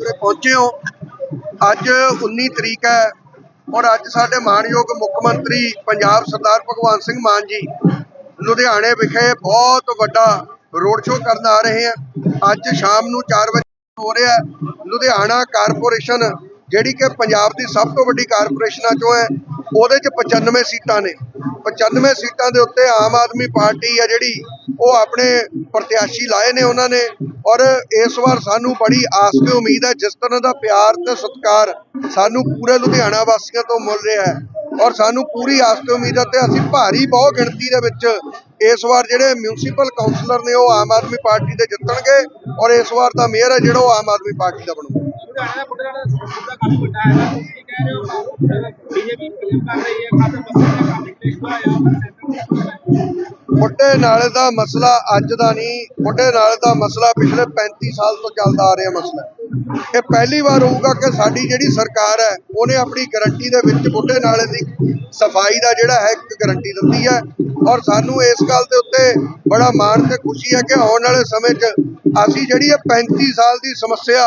ਤੇ ਪਹੁੰਚੇ ਹੋ। ਅੱਜ 19 ਤਰੀਕ ਹੈ ਔਰ ਅੱਜ ਸਾਡੇ ਮਾਨਯੋਗ ਮੁੱਖ ਮੰਤਰੀ ਪੰਜਾਬ ਸਰਦਾਰ ਭਗਵੰਤ ਸਿੰਘ ਮਾਨ ਜੀ ਲੁਧਿਆਣੇ ਵਿਖੇ ਬਹੁਤ ਵੱਡਾ ਰੋਡ ਸ਼ੋਅ ਕਰਨ ਆ ਰਹੇ ਆ। ਅੱਜ ਸ਼ਾਮ ਨੂੰ 4 ਵਜੇ ਹੋ ਰਿਹਾ ਲੁਧਿਆਣਾ ਕਾਰਪੋਰੇਸ਼ਨ ਜਿਹੜੀ ਕਿ ਪੰਜਾਬ ਦੀ ਸਭ ਤੋਂ ਵੱਡੀ ਕਾਰਪੋਰੇਸ਼ਨਾਂ ਚੋਂ ਹੈ, ਉਹਦੇ ਚ 95 ਸੀਟਾਂ ਨੇ। 95 ਸੀਟਾਂ ਦੇ ਉੱਤੇ ਆਮ ਆਦਮੀ ਪਾਰਟੀ ਹੈ ਜਿਹੜੀ ਉਹ ਆਪਣੇ ਪ੍ਰਤਿਆਸ਼ੀ ਲਾਏ ਨੇ ਉਹਨਾਂ ਨੇ ਔਰ ਇਸ ਵਾਰ ਸਾਨੂੰ ਬੜੀ ਆਸ ਤੇ ਉਮੀਦ ਹੈ ਜਿਸ ਤਰ੍ਹਾਂ ਦਾ ਪਿਆਰ ਤੇ ਸਤਿਕਾਰ ਸਾਨੂੰ ਪੂਰੇ ਲੁਧਿਆਣਾ ਵਾਸੀਆਂ ਤੋਂ ਮਿਲ ਰਿਹਾ ਹੈ ਔਰ ਸਾਨੂੰ ਪੂਰੀ ਆਸ ਤੇ ਉਮੀਦ ਹੈ ਤੇ ਅਸੀਂ ਭਾਰੀ ਬਹੁ ਗਿਣਤੀ ਦੇ ਵਿੱਚ ਇਸ ਵਾਰ ਜਿਹੜੇ ਮਿਊਨਿਸਪਲ ਕਾਉਂਸਲਰ ਨੇ ਉਹ ਆਮ ਆਦਮੀ ਪਾਰਟੀ ਦੇ ਜਿੱਤਣਗੇ ਔਰ ਇਸ ਵਾਰ ਦਾ ਮੇਅਰ ਹੈ ਜਿਹੜਾ ਉਹ ਆਮ ਆਦਮੀ ਪਾਰਟੀ ਦਾ ਬਣੂਗਾ। ਬੀਜੇਪੀ ਕਰ ਰਹੀ ਹੈ। ਖਾਤਾ ਬੁੱਢੇ ਨਾਲੇ ਦਾ ਮਸਲਾ ਅੱਜ ਦਾ ਨਹੀਂ ਬੁੱਢੇ ਨਾਲੇ ਦਾ ਮਸਲਾ ਪਿਛਲੇ 35 ਸਾਲ ਤੋਂ ਚੱਲਦਾ ਆ ਰਿਹਾ ਮਸਲਾ। ਇਹ ਪਹਿਲੀ ਵਾਰ ਹੋਊਗਾ ਕਿ ਸਾਡੀ ਜਿਹੜੀ ਸਰਕਾਰ ਹੈ, ਉਹਨੇ ਆਪਣੀ ਗਾਰੰਟੀ ਦੇ ਵਿੱਚ ਬੁੱਢੇ ਨਾਲੇ ਦੀ ਸਫ਼ਾਈ ਦਾ ਜਿਹੜਾ ਹੈ, ਇੱਕ ਗਾਰੰਟੀ ਦਿੱਤੀ ਹੈ। ਔਰ ਸਾਨੂੰ ਇਸ ਗੱਲ ਦੇ ਉੱਤੇ ਬੜਾ ਮਾਣ ਤੇ ਖੁਸ਼ੀ ਹੈ ਕਿ ਆਉਣ ਵਾਲੇ ਸਮੇਂ 'ਚ ਅਸੀਂ ਜਿਹੜੀ ਇਹ 35 ਸਾਲ ਦੀ ਸਮੱਸਿਆ,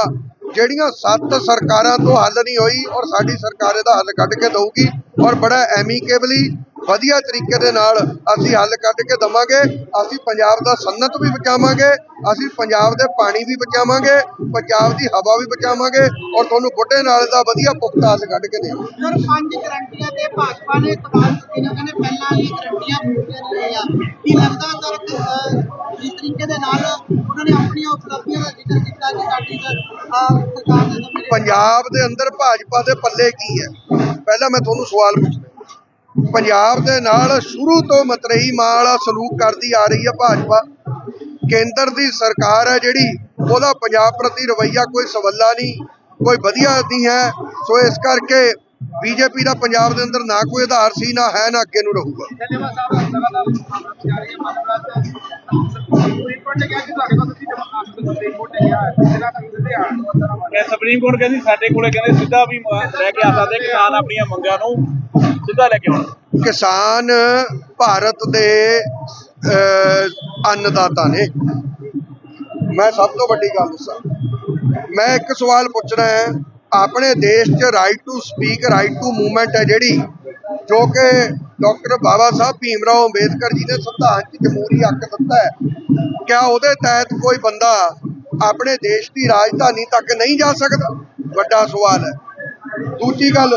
ਜਿਹੜੀਆਂ ਸੱਤ ਸਰਕਾਰਾਂ ਤੋਂ ਹੱਲ ਨਹੀਂ ਹੋਈ ਔਰ ਸਾਡੀ ਸਰਕਾਰ ਇਹਦਾ ਹੱਲ ਕੱਢ ਕੇ ਦਊਗੀ ਔਰ ਬੜਾ ਐਮੀਕੇਬਲੀ ਵਧੀਆ ਤਰੀਕੇ ਦੇ ਨਾਲ ਅਸੀਂ ਹੱਲ ਕੱਢ ਕੇ ਦਵਾਂਗੇ। ਅਸੀਂ ਪੰਜਾਬ ਦਾ ਸੰਨਤ ਵੀ ਬਚਾਵਾਂਗੇ ਅਸੀਂ ਪੰਜਾਬ ਦੇ ਪਾਣੀ ਵੀ ਬਚਾਵਾਂਗੇ ਪੰਜਾਬ ਦੀ ਹਵਾ ਵੀ ਬਚਾਵਾਂਗੇ ਔਰ ਤੁਹਾਨੂੰ ਬੁੱਢੇ ਨਾਲ ਦਾ ਵਧੀਆ ਪੁਖਤਾ ਹੱਲ ਕੱਢ ਕੇ ਦੇਵਾਂਗੇ। ਸਰ ਪੰਜ ਗਰੰਟੀਆਂ ਤੇ ਭਾਜਪਾ ਨੇ ਇਤਬਾਰ ਕੀਤੇ ਨੇ ਕਹਿੰਦੇ ਪਹਿਲਾਂ ਇਹ ਗਰੰਟੀਆਂ ਪੂਰੀਆਂ ਨਹੀਂ ਹੋਈਆਂ। ਕੀ ਲੱਗਦਾ ਸਰ ਜਿਸ ਤਰੀਕੇ ਦੇ ਨਾਲ ਉਹਨਾਂ ਨੇ ਆਪਣੀਆਂ ਉਪਲਬਧੀਆਂ ਦਾ ਜ਼ਿਕਰ ਕੀਤਾ ਕਿ ਸਾਡੀ ਸਰਕਾਰ ਦੇ ਪੰਜਾਬ ਦੇ ਅੰਦਰ ਭਾਜਪਾ ਦੇ ਪੱਲੇ ਕੀ ਹੈ? ਪਹਿਲਾਂ ਮੈਂ ਤੁਹਾਨੂੰ ਸਵਾਲ ਪੁੱਛਦਾ ਪੰਜਾਬ ਦੇ ਨਾਲ ਸ਼ੁਰੂ ਤੋਂ ਮਤਰੇਈ ਮਾਂ ਵਾਲਾ ਸਲੂਕ ਕਰਦੀ ਆ ਰਹੀ ਹੈ ਭਾਜਪਾ। ਕੇਂਦਰ ਦੀ ਸਰਕਾਰ ਹੈ ਜਿਹੜੀ, ਉਹਦਾ ਪੰਜਾਬ ਪ੍ਰਤੀ ਰਵੱਈਆ ਕੋਈ ਸਵੱਲਾ ਨਹੀਂ, ਕੋਈ ਵਧੀਆ ਨਹੀਂ ਹੈ। ਸੋ ਇਸ ਕਰਕੇ ਬੀਜੇਪੀ ਦਾ ਪੰਜਾਬ ਦੇ ਅੰਦਰ ਨਾ ਕੋਈ ਆਧਾਰ ਸੀ, ਨਾ ਹੈ, ਨਾ ਅੱਗੇ ਨੂੰ ਰਹੂਗਾ। ਧੰਨਵਾਦ ਸਾਹਿਬ ਕਿ ਸੁਪਰੀਮ ਕੋਰਟ ਕਹਿੰਦੀ ਸਾਡੇ ਕੋਲੇ ਕਹਿੰਦੇ ਸਿੱਧਾ ਵੀ ਲੈ ਕੇ ਆ ਸਕਦੇ, ਕਿਸਾਨ ਆਪਣੀਆਂ ਮੰਗਾਂ ਨੂੰ ਸਿੱਧਾ ਲੈ ਕੇ ਆਉਣ। ਕਿਸਾਨ ਭਾਰਤ ਦੇ ਅੰਨਦਾਤਾ ਨੇ। ਮੈਂ ਸਭ ਤੋਂ ਵੱਡੀ ਗੱਲ ਦੱਸਾਂ। ਮੈਂ ਇੱਕ ਸਵਾਲ ਪੁੱਛਣਾ ਹੈ। ਆਪਣੇ ਦੇਸ਼ 'ਚ right to speak right to movement ਹੈ ਜਿਹੜੀ, ਜੋ ਕਿ ਡਾਕਟਰ ਬਾਬਾ ਸਾਹਿਬ ਭੀਮਰਾਓ ਅੰਬੇਦਕਰ ਜੀ ਨੇ ਸੰਵਿਧਾਨ 'ਚ ਜਮਹੂਰੀ ਹੱਕ ਦਿੱਤਾ ਹੈ। ਕਿਆ ਉਹਦੇ ਤਹਿਤ ਕੋਈ ਬੰਦਾ ਆਪਣੇ ਦੇਸ਼ ਦੀ ਰਾਜਧਾਨੀ ਤੱਕ ਨਹੀਂ ਜਾ ਸਕਦਾ। ਵੱਡਾ ਸਵਾਲ ਹੈ। ਦੂਜੀ ਗੱਲ,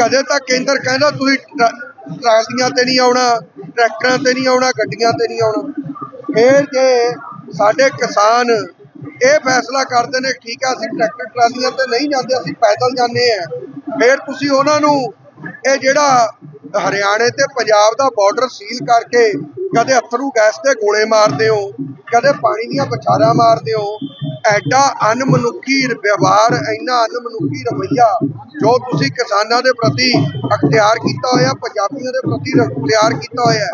ਕਦੇ ਤਾਂ ਕੇਂਦਰ ਕਹਿੰਦਾ ਤੁਸੀਂ ਟਰਾਲੀਆਂ ਤੇ ਨਹੀਂ ਆਉਣਾ, ਟਰੈਕਟਰਾਂ ਤੇ ਨਹੀਂ ਆਉਣਾ, ਗੱਡੀਆਂ ਤੇ ਨਹੀਂ ਆਉਣਾ। ਫਿਰ ਜੇ ਸਾਡੇ ਕਿਸਾਨ ਇਹ ਫੈਸਲਾ ਕਰਦੇ ਨੇ, ਠੀਕ ਆ, ਅਸੀਂ ਟਰੈਕਟਰ, ਟਰਾਲੀਆਂ ਤੇ ਨਹੀਂ ਜਾਂਦੇ, ਅਸੀਂ ਪੈਦਲ ਜਾਂਦੇ ਆ ਫਿਰ ਤੁਸੀਂ ਉਹਨਾਂ ਨੂੰ ਇਹ ਜਿਹੜਾ ਹਰਿਆਣੇ ਤੇ ਪੰਜਾਬ ਦਾ ਬਾਰਡਰ ਸੀਲ ਕਰਕੇ ਕਦੇ ਅਥਰੂ ਗੈਸ ਤੇ ਗੋਲੇ ਮਾਰਦੇ ਹੋ, ਕਦੇ ਪਾਣੀ ਦੀਆਂ ਬਛਾਰਾਂ ਮਾਰਦੇ ਹੋ, ਐਡਾ ਅਨਮਨੁੱਖੀ ਵਿਵਹਾਰ, ਇੰਨਾ ਅਨਮਨੁੱਖੀ ਰਵੱਈਆ ਜੋ ਤੁਸੀਂ ਕਿਸਾਨਾਂ ਦੇ ਪ੍ਰਤੀ ਅਖਤਿਆਰ ਕੀਤਾ ਹੋਇਆ, ਪੰਜਾਬੀਆਂ ਦੇ ਪ੍ਰਤੀ ਅਖਤਿਆਰ ਕੀਤਾ ਹੋਇਆ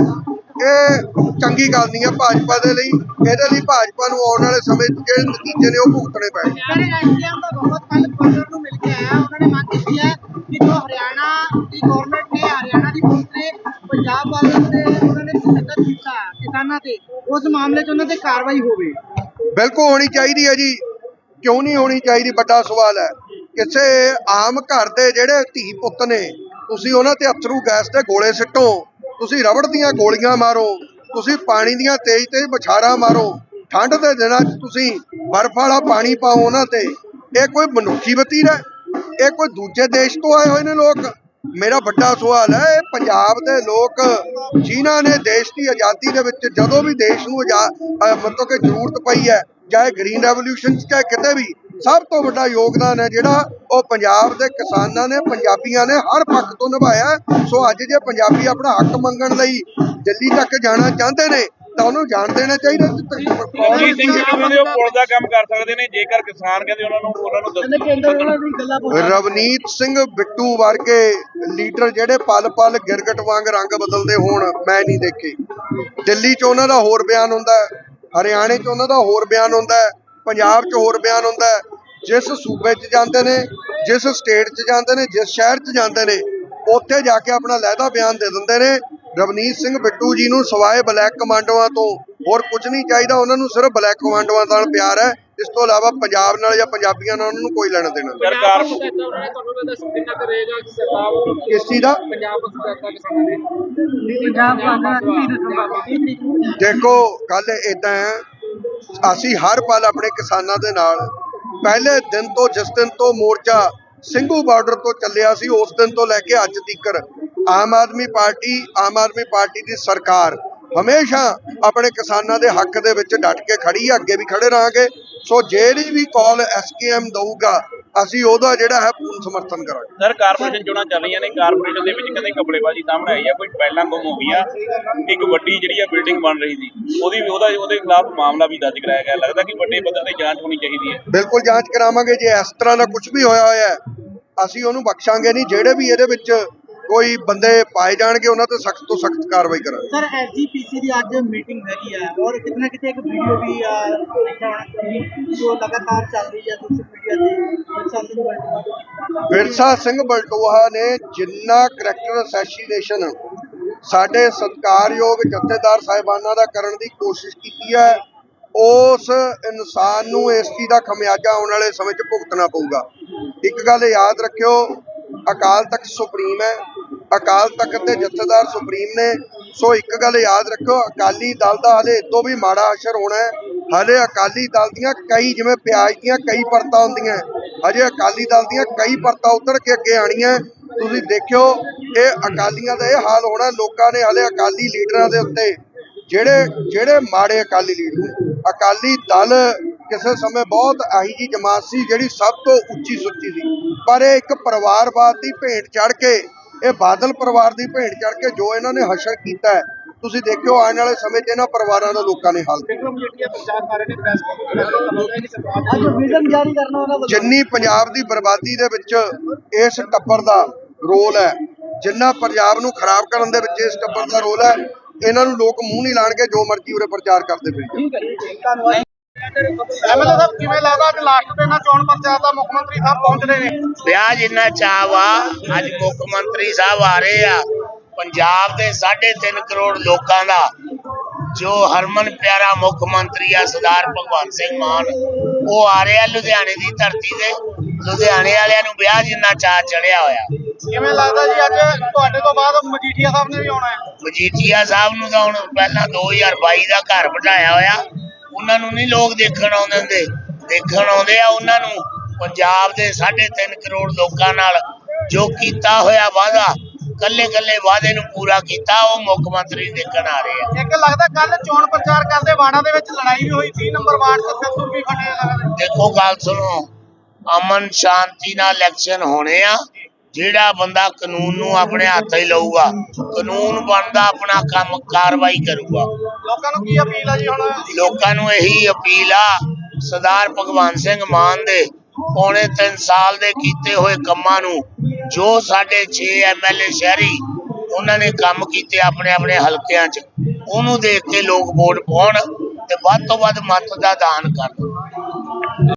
ਇਹ ਚੰਗੀ ਗੱਲ ਨਹੀਂ ਹੈ ਭਾਜਪਾ ਦੇ ਲਈ, ਇਹਦੇ ਲਈ ਭਾਜਪਾ ਨੂੰ ਆਉਣ ਵਾਲੇ ਸਮੇਂ 'ਚ ਜਿਹੜੇ ਨਤੀਜੇ ਨੇ ਉਹ ਭੁਗਤਣੇ ਪੈਣਗੇ। ਸਰ ਦਾ ਬਹੁਤ ਕੱਲ ਨੂੰ ਮਿਲ ਕੇ ਆਇਆ, ਉਹਨਾਂ ਨੇ ਮੰਗ ਕੀਤੀ ਹੈ ਕਿ ਜੋ ਹਰਿਆਣਾ ਦੀ ਗਵਰਨਮੈਂਟ ਪੰਜਾਬ ਵਾਲਿਆਂ ਤੇ ਉਹਨਾਂ ਨੇ ਤਸ਼ੱਦਦ ਕੀਤਾ ਕਿਸਾਨਾਂ ਤੇ, ਉਸ ਮਾਮਲੇ 'ਚ ਉਹਨਾਂ ਤੇ ਕਾਰਵਾਈ ਹੋਵੇ। ਬਿਲਕੁਲ ਹੋਣੀ ਚਾਹੀਦੀ ਹੈ ਜੀ। ਕਿਉਂ ਨਹੀਂ ਹੋਣੀ ਚਾਹੀਦੀ? ਵੱਡਾ ਸਵਾਲ ਹੈ। ਕਿਸੇ ਆਮ ਘਰ ਦੇ ਜਿਹੜੇ ਧੀ ਪੁੱਤ ਨੇ, ਤੁਸੀਂ ਉਹਨਾਂ ਤੇ ਅਥਰੂ ਗੈਸ ਤੇ ਗੋਲੇ ਸਿੱਟੋ, ਤੁਸੀਂ ਰਬੜ ਦੀਆਂ ਗੋਲੀਆਂ ਮਾਰੋ, ਤੁਸੀਂ ਪਾਣੀ ਦੀਆਂ ਤੇਜ਼ ਤੇਜ਼ ਬਛਾਰਾਂ ਮਾਰੋ, ਠੰਡ ਦੇ ਦਿਨਾਂ 'ਚ ਤੁਸੀਂ ਬਰਫ਼ ਵਾਲਾ ਪਾਣੀ ਪਾਓ ਉਹਨਾਂ ਤੇ, ਇਹ ਕੋਈ ਮਨੁੱਖੀ ਵਤੀਰਾ ਇਹ ਕੋਈ ਦੂਜੇ ਦੇਸ਼ ਤੋਂ ਆਏ ਹੋਏ ਨੇ ਲੋਕ? ਮੇਰਾ ਵੱਡਾ ਸਵਾਲ ਹੈ, ਇਹ ਪੰਜਾਬ ਦੇ ਲੋਕ ਜਿਨ੍ਹਾਂ ਨੇ ਦੇਸ਼ ਦੀ ਆਜ਼ਾਦੀ ਦੇ ਵਿੱਚ ਜਦੋਂ ਵੀ ਦੇਸ਼ ਨੂੰ ਆਜ਼ਾ- ਮਤਲਬ ਕਿ ਜ਼ਰੂਰਤ ਪਈ ਹੈ, ਚਾਹੇ ਗ੍ਰੀਨ ਰੈਵੋਲੂਸ਼ਨ ਚਾਹੇ ਕਿਤੇ ਵੀ, ਸਭ ਤੋਂ ਵੱਡਾ ਯੋਗਦਾਨ ਹੈ ਜਿਹੜਾ ਉਹ ਪੰਜਾਬ ਦੇ ਕਿਸਾਨਾਂ ਨੇ, ਪੰਜਾਬੀਆਂ ਨੇ ਹਰ ਪੱਖ ਤੋਂ ਨਿਭਾਇਆ ਸੋ ਅੱਜ ਜੇ ਪੰਜਾਬੀ ਆਪਣਾ ਹੱਕ ਮੰਗਣ ਲਈ ਦਿੱਲੀ ਤੱਕ ਜਾਣਾ ਚਾਹੁੰਦੇ ਨੇ ਤਾਂ ਉਹਨੂੰ ਜਾਣ ਦੇਣਾ ਚਾਹੀਦਾ ਰਣਜੀਤ ਸਿੰਘ ਬਿੱਟੂ ਕਹਿੰਦੇ ਉਹ ਪੁਲ ਦਾ ਕੰਮ ਕਰ ਸਕਦੇ ਨੇ ਜੇਕਰ ਕਿਸਾਨ ਕਹਿੰਦੇ ਉਹਨਾਂ ਨੂੰ ਉਹਨਾਂ ਨੂੰ ਰਵਨੀਤ ਸਿੰਘ ਬਿੱਟੂ ਵਰਗੇ ਲੀਡਰ ਜਿਹੜੇ ਪਲ-ਪਲ ਗਿਰਗਟ ਵਾਂਗ ਰੰਗ ਬਦਲਦੇ ਹੋਣ ਮੈਂ ਨਹੀਂ ਦੇਖੇ। ਦਿੱਲੀ 'ਚ ਉਹਨਾਂ ਦਾ ਹੋਰ ਬਿਆਨ ਹੁੰਦਾ ਹੈ ਹਰਿਆਣੇ 'ਚ ਉਹਨਾਂ ਦਾ ਹੋਰ ਬਿਆਨ ਹੁੰਦਾ ਹੈ ਪੰਜਾਬ 'ਚ ਹੋਰ ਬਿਆਨ ਹੁੰਦਾ ਹੈ। ਜਿਸ ਸੂਬੇ 'ਚ ਜਾਂਦੇ ਨੇ ਜਿਸ ਸਟੇਟ 'ਚ ਜਾਂਦੇ ਨੇ ਜਿਸ ਸ਼ਹਿਰ 'ਚ ਜਾਂਦੇ ਨੇ ਉੱਥੇ ਜਾ ਕੇ ਆਪਣਾ ਲਹਿਦਾ ਬਿਆਨ ਦੇ ਦਿੰਦੇ ਨੇ। ਰਵਨੀਤ ਸਿੰਘ ਬਿੱਟੂ ਜੀ ਨੂੰ ਸਵਾਏ ਬਲੈਕ ਕਮਾਂਡੋਆਂ ਤੋਂ। ਹੋਰ ਕੁਝ ਨਹੀਂ ਚਾਹੀਦਾ ਉਹਨਾਂ ਨੂੰ ਸਿਰਫ ਬਲੈਕ ਕਮਾਂਡੋਆਂ ਨਾਲ ਪਿਆਰ ਹੈ। ਇਸ ਤੋਂ ਇਲਾਵਾ ਪੰਜਾਬ ਨਾਲ ਜਾਂ ਪੰਜਾਬੀਆਂ ਨਾਲ ਉਹਨਾਂ ਨੂੰ ਕੋਈ ਲੈਣਾ ਦੇਣਾ ਨਹੀਂ। ਸਰਕਾਰ ਉਹਨਾਂ ਨੇ ਤੁਹਾਨੂੰ ਲੱਗਦਾ ਕਿੰਨਾ ਕੁ ਰਹੇਗਾ ਕਿ ਸਰਕਾਰ ਕਿਸ ਚੀਜ਼ ਦਾ? ਪੰਜਾਬ ਨੂੰ ਸੁਧਾਰਤਾ ਕਿਸਾਨਾਂ ਨੇ? ਪੰਜਾਬ ਦਾ ਦੇਖੋ ਗੱਲ ਇਦਾਂ ਹੈ ਅਸੀਂ ਹਰ ਪਲ ਆਪਣੇ ਕਿਸਾਨਾਂ ਦੇ ਨਾਲ। ਪਹਿਲੇ ਦਿਨ ਤੋਂ ਜਿਸ ਦਿਨ ਤੋਂ ਮੋਰਚਾ ਸਿੰਘੂ ਬਾਰਡਰ ਤੋਂ ਚੱਲਿਆ ਸੀ ਉਸ ਦਿਨ ਤੋਂ ਲੈ ਕੇ ਅੱਜ ਤੀਕਰ। ਆਮ ਆਦਮੀ ਪਾਰਟੀ ਆਮ ਆਦਮੀ ਪਾਰਟੀ ਦੀ ਸਰਕਾਰ ਹਮੇਸ਼ਾ ਆਪਣੇ ਕਿਸਾਨਾਂ ਦੇ ਹੱਕ ਦੇ ਵਿੱਚ ਡਟ ਕੇ ਖੜੀ ਹੈ ਅੱਗੇ ਵੀ ਖੜੇ ਰਹਾਂਗੇ। ਸੋ ਜਿਹੜੀ ਵੀ ਕਾਲ ਐਸਕੇਐਮ ਦਊਗਾ ਅਸੀਂ ਉਹਦਾ ਜਿਹੜਾ ਹੈ ਪੂਰਨ ਸਮਰਥਨ ਕਰਾਂਗੇ। ਸਰ ਕਾਰਪੋਰੇਸ਼ਨ ਚੋਣਾਂ ਚੱਲ ਰਹੀਆਂ ਨੇ। ਕਾਰਪੋਰੇਸ਼ਨ ਦੇ ਵਿੱਚ ਕਹਿੰਦੇ ਕਪੜੇਬਾਜ਼ੀ ਸਾਹਮਣੇ ਆਈ ਆ ਕੋਈ ਪਹਿਲਾਂ ਗੁੰਮ ਹੋ ਗਈਆਂ ਇੱਕ ਵੱਡੀ ਜਿਹੜੀ ਆ ਬਿਲਡਿੰਗ ਬਣ ਰਹੀ ਸੀ ਉਹਦੀ ਵੀ ਉਹਦਾ ਉਹਦੇ ਖਿਲਾਫ ਮਾਮਲਾ ਵੀ ਦਰਜ ਕਰਾਇਆ ਗਿਆ। ਲੱਗਦਾ ਕਿ ਵੱਡੇ ਪੱਧਰ ਤੇ ਜਾਂਚ ਹੋਣੀ ਚਾਹੀਦੀ ਹੈ। ਬਿਲਕੁਲ ਜਾਂਚ ਕਰਾਵਾਂਗੇ। ਜੇ ਇਸ ਤਰ੍ਹਾਂ ਦਾ ਕੁਝ ਵੀ ਹੋਇਆ ਹੋਇਆ ਅਸੀਂ ਉਹਨੂੰ ਬਖਸ਼ਾਂਗੇ ਨਹੀਂ। ਜਿਹੜੇ ਵੀ ਇਹਦੇ ਵਿੱਚ ਕੋਈ ਬੰਦੇ ਪਾਏ ਜਾਣਗੇ ਉਹਨਾਂ ਤੇ ਸਖਤ ਤੋਂ ਸਖਤ ਕਾਰਵਾਈ ਕਰਾਂਗੇ। ਸਰ ਐਸਜੀਪੀਸੀ ਦੀ ਅੱਜ ਮੀਟਿੰਗ ਹੈਗੀ ਹੈ ਔਰ ਕਿਤਨਾ ਕਿਤੇ ਇੱਕ ਵੀਡੀਓ ਵੀ ਜੋ ਲਗਾਤਾਰ ਚੱਲ ਰਹੀ ਹੈ ਸੋਸ਼ਲ ਮੀਡੀਆ ਤੇ ਚੱਲ ਰਹੀ ਹੈ ਵਿਰਸਾ ਸਿੰਘ ਬਲਟੋਹਾ ਨੇ ਜਿੰਨਾ ਕਰੈਕਟਰ ਅਸੈਸੀਨੇਸ਼ਨ ਸਾਡੇ ਸਤਿਕਾਰਯੋਗ ਜਥੇਦਾਰ ਸਾਹਿਬਾਨਾਂ ਦਾ ਕਰਨ ਦੀ ਕੋਸ਼ਿਸ਼ ਕੀਤੀ ਹੈ ਉਸ ਇਨਸਾਨ ਨੂੰ ਇਸ ਚੀਜ਼ ਦਾ ਖਮਿਆਜਾ ਆਉਣ ਵਾਲੇ ਸਮੇਂ 'ਚ ਭੁਗਤਣਾ ਪਊਗਾ। ਇੱਕ ਗੱਲ ਯਾਦ ਰੱਖਿਓ ਅਕਾਲ ਤਖਤ ਸੁਪਰੀਮ ਹੈ। ਅਕਾਲ ਤਖਤ ਦੇ ਜਥੇਦਾਰ ਸੁਪਰੀਮ ਨੇ। ਸੋ ਇੱਕ ਗੱਲ ਯਾਦ ਰੱਖੋ ਅਕਾਲੀ ਦਲ ਦਾ ਹਲੇ ਇਦੋਂ ਵੀ ਮਾੜਾ ਅਸਰ ਹੋਣਾ ਹੈ। ਹਲੇ ਅਕਾਲੀ ਦਲ ਦੀਆਂ ਕਈ ਜਿਵੇਂ ਪਿਆਜ਼ ਦੀਆਂ ਕਈ ਪਰਤਾਂ ਹੁੰਦੀਆਂ ਹਜੇ ਅਕਾਲੀ ਦਲ ਦੀਆਂ ਕਈ ਪਰਤਾਂ ਉਤਰ ਕੇ ਅੱਗੇ ਆਣੀਆਂ ਤੁਸੀਂ ਦੇਖਿਓ, ਇਹ ਅਕਾਲੀਆਂ ਦਾ ਇਹ ਹਾਲ ਹੋਣਾ, ਲੋਕਾਂ ਨੇ ਹਲੇ ਅਕਾਲੀ ਲੀਡਰਾਂ ਦੇ ਉੱਤੇ, ਜਿਹੜੇ ਜਿਹੜੇ ਮਾੜੇ ਅਕਾਲੀ ਲੀਡਰ ਨੇ। ਅਕਾਲੀ ਦਲ ਕਿਸੇ ਸਮੇਂ ਬਹੁਤ ਆਹੀ ਜੀ ਜਮਾਤ ਸੀ ਜਿਹੜੀ ਸਭ ਤੋਂ ਉੱਚੀ ਸੁੱਚੀ ਸੀ। ਪਰ ਇਹ ਇੱਕ ਪਰਿਵਾਰਵਾਦ ਦੀ ਭੇਂਟ ਚੜ ਕੇ ਇਹ ਬਾਦਲ ਪਰਿਵਾਰ ਦੀ ਭੇਟ ਚੜ ਕੇ ਜੋ ਇਹਨਾਂ ਨੇ ਹਸ਼ਰ ਕੀਤਾ ਹੈ ਤੁਸੀਂ ਦੇਖਿਓ ਆਉਣ ਵਾਲੇ ਸਮੇਂ 'ਚ ਇਹਨਾਂ ਪਰਿਵਾਰਾਂ ਦਾ ਲੋਕਾਂ ਨੇ ਹਾਲ। ਜਿੰਨੀ ਪੰਜਾਬ ਦੀ ਬਰਬਾਦੀ ਦੇ ਵਿੱਚ ਇਸ ਟੱਬਰ ਦਾ ਰੋਲ ਹੈ ਜਿੰਨਾ ਪੰਜਾਬ ਨੂੰ ਖਰਾਬ ਕਰਨ ਦੇ ਵਿੱਚ ਇਸ ਟੱਬਰ ਦਾ ਰੋਲ ਹੈ ਇਹਨਾਂ ਨੂੰ ਲੋਕ ਮੂੰਹ ਨਹੀਂ ਲਾਣਗੇ ਜੋ ਮਰਜ਼ੀ ਉਰੇ ਪ੍ਰਚਾਰ ਕਰਦੇ ਫਿਰਦੇ। ਐਮਐਲਏ ਸਾਹਿਬ ਕਿਵੇਂ ਲੱਗਦਾ ਕਿ ਲਾਸਟ ਤੇ ਨਾ ਚੋਣ ਪ੍ਰਚਾਰ ਦਾ ਮੁੱਖ ਮੰਤਰੀ ਸਾਹਿਬ ਪਹੁੰਚ ਰਹੇ ਨੇ? ਵਿਆਹ ਜਿੰਨਾ ਚਾਅ ਵਾ ਅੱਜ ਮੁੱਖ ਮੰਤਰੀ ਸਾਹਿਬ ਆ ਰਹੇ ਆ। ਪੰਜਾਬ ਦੇ 3.5 ਕਰੋੜ ਲੋਕਾਂ ਦਾ ਜੋ ਹਰਮਨ ਪਿਆਰਾ ਮੁੱਖ ਮੰਤਰੀ ਆ ਸਰਦਾਰ ਭਗਵੰਤ ਸਿੰਘ ਮਾਨ ਉਹ ਆ ਰਿਹਾ ਲੁਧਿਆਣੇ ਦੀ ਧਰਤੀ ਤੇ। ਲੁਧਿਆਣੇ ਵਾਲਿਆਂ ਨੂੰ ਵਿਆਹ ਜਿੰਨਾ ਚਾਅ ਚੜਿਆ ਹੋਇਆ। ਕਿਵੇਂ ਲੱਗਦਾ ਜੀ ਅੱਜ ਤੁਹਾਡੇ ਤੋਂ ਬਾਅਦ ਮਜੀਠੀਆ ਸਾਹਿਬ ਨੇ ਵੀ ਆਉਣਾ ਹੈ? ਮਜੀਠੀਆ ਸਾਹਿਬ ਨੂੰ ਤਾਂ ਹੁਣ ਪਹਿਲਾਂ 2022 ਦਾ ਘਰ ਬਿਠਾਇਆ ਹੋਇਆ। ਉਹਨਾਂ ਨੂੰ ਨਹੀਂ ਲੋਕ ਦੇਖਣ ਆਉਂਦੇ ਹੁੰਦੇ। ਦੇਖਣ ਆਉਂਦੇ ਆ ਉਹਨਾਂ ਨੂੰ। ਪੰਜਾਬ ਦੇ 3.5 ਕਰੋੜ ਲੋਕਾਂ ਨਾਲ ਜੋ ਕੀਤਾ ਹੋਇਆ ਵਾਅਦਾ ਕੱਲੇ ਕੱਲੇ ਵਾਅਦੇ ਨੂੰ ਪੂਰਾ ਕੀਤਾ ਉਹ ਮੁੱਖ ਮੰਤਰੀ ਦੇਖਣ ਆ ਰਹੇ ਆ। ਇੱਕ ਲੱਗਦਾ ਕੱਲ ਚੋਣ ਪ੍ਰਚਾਰ ਕਰਦੇ ਵਾੜਾ ਦੇ ਵਿੱਚ ਲੜਾਈ ਵੀ ਹੋਈ 30 ਨੰਬਰ ਵਾਰਡ ਤੇ ਸਿੱਧੂ ਵੀ ਫਟੇ ਲੱਗਦੇ। ਦੇਖੋ ਗੱਲ ਸੁਣੋ ਅਮਨ ਸ਼ਾਂਤੀ ਨਾਲ ਇਲੈਕਸ਼ਨ ਹੋਣੇ ਆ। ਜਿਹੜਾ ਬੰਦਾ ਕਾਨੂੰਨ ਨੂੰ ਆਪਣੇ ਹੱਥ ਹੀ ਲਊਗਾ ਕਾਨੂੰਨ ਬਣਦਾ ਆਪਣਾ ਕੰਮ ਕਾਰਵਾਈ ਕਰੂਗਾ। ਲੋਕਾਂ ਨੂੰ ਕੀ ਅਪੀਲ ਆ ਜੀ ਹੁਣ? ਲੋਕਾਂ ਨੂੰ ਇਹੀ ਅਪੀਲ ਆ ਸਰਦਾਰ ਭਗਵੰਤ ਸਿੰਘ ਮਾਨ ਦੇ ਪੌਣੇ 3 ਸਾਲ ਦੇ ਕੀਤੇ ਹੋਏ ਕੰਮਾਂ ਨੂੰ ਜੋ ਸਾਡੇ 6 ਐਮਐਲਏ ਸ਼ਹਿਰੀ ਉਹਨਾਂ ਨੇ ਕੰਮ ਕੀਤੇ ਆਪਣੇ ਆਪਣੇ ਹਲਕਿਆਂ 'ਚ ਉਹਨੂੰ ਦੇਖ ਕੇ ਲੋਕ ਵੋਟ ਪਾਉਣ ਤੇ ਵੱਧ ਤੋਂ ਵੱਧ ਮਤ ਦਾ ਦਾਨ ਕਰਨ।